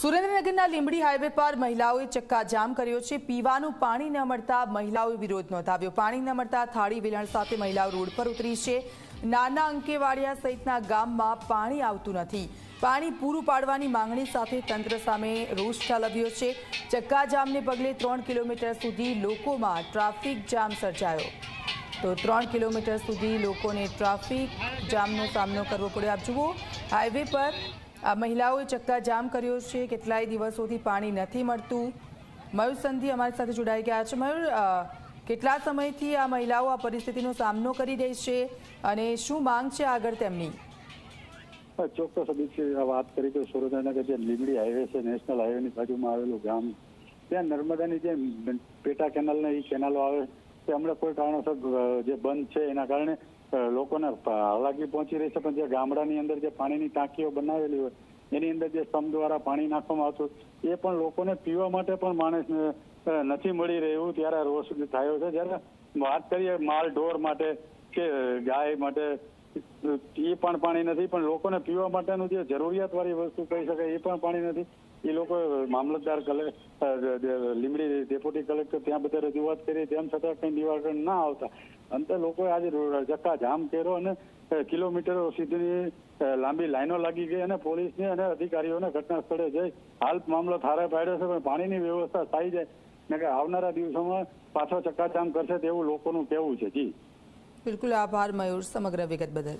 સુરેન્દ્રનગરના લીંબડી હાઈવે પર મહિલાઓએ ચક્કાજામ કર્યો છે. પીવાનું પાણી ન મળતા મહિલાઓએ વિરોધ નોંધાવ્યો. પાણી ન મળતા થાળી વેલણ સાથે મહિલાઓ રોડ પર ઉતરી છે. નાના અંકેવાડિયા સહિતના ગામમાં પાણી આવતું નથી. પાણી પૂરું પાડવાની માંગણી સાથે તંત્ર સામે રોષ ઠાલવ્યો છે. ચક્કાજામને પગલે ત્રણ કિલોમીટર સુધી લોકોમાં ટ્રાફિક જામ સર્જાયો. તો ત્રણ કિલોમીટર સુધી લોકોને ટ્રાફિક જામનો સામનો કરવો પડ્યો. આપ જુઓ, હાઈવે પર મહિલાઓએ ચક્કાજામ કર્યો છે. કેટલાય દિવસોથી પાણી નથી મળતું. મયુર સંધિ અમારી સાથે જોડાઈ ગયા છે. મયુર કેટલા સમયથી આ મહિલાઓ આ પરિસ્થિતિનો સામનો કરી રહી છે અને શું માંગ છે આગળ તેમની? ચોક્કસ વાત કરી તો સુરેન્દ્રનગર જે લીમડી હાઈવે છે, નેશનલ હાઈવેની બાજુમાં આવેલું ગામ, ત્યાં નર્મદાની જે પેટા કેનાલ ને એ કેનાલો આવે તે હમણાં કોઈ કારણોસર જે બંધ છે એના કારણે લોકોને હાલાકી પહોંચી રહી છે. પણ જે ગામડાની અંદર જે પાણીની ટાંકીઓ બનાવેલી હોય, એની અંદર જે સ્તંભ દ્વારા પાણી નાખવામાં આવતું એ પણ લોકોને પીવા માટે પણ માણસને નથી મળી રહ્યું. ત્યારે રોષ થયો છે. જ્યારે વાત કરીએ માલ ઢોર માટે કે ગાય માટે એ પણ પાણી નથી, પણ લોકોને પીવા માટેનું જે જરૂરિયાત વાળી વસ્તુ કહી શકાય, એ પણ પાણી નથી. એ લોકો મામલતદાર લીમડી ડેપ્યુટી કલેક્ટર ત્યાં બધા રજૂઆત કરી, તેમ છતાં કંઈ નિવારણ ના આવતા. અંતે લોકોએ આજે ચક્કા જામ કર્યો અને કિલોમીટરો સુધીની લાંબી લાઈનો લાગી ગઈ અને પોલીસને અને અધિકારીઓને ઘટના સ્થળે જઈ હાલ મામલો થારે પાડ્યો છે, પણ પાણીની વ્યવસ્થા થઈ જાય. ને કે આવનારા દિવસોમાં પાછો ચક્કાજામ કરશે તેવું લોકોનું કહેવું છે. જી. બિલકુલ આભાર મયુર સમગ્ર વિગત બદલ.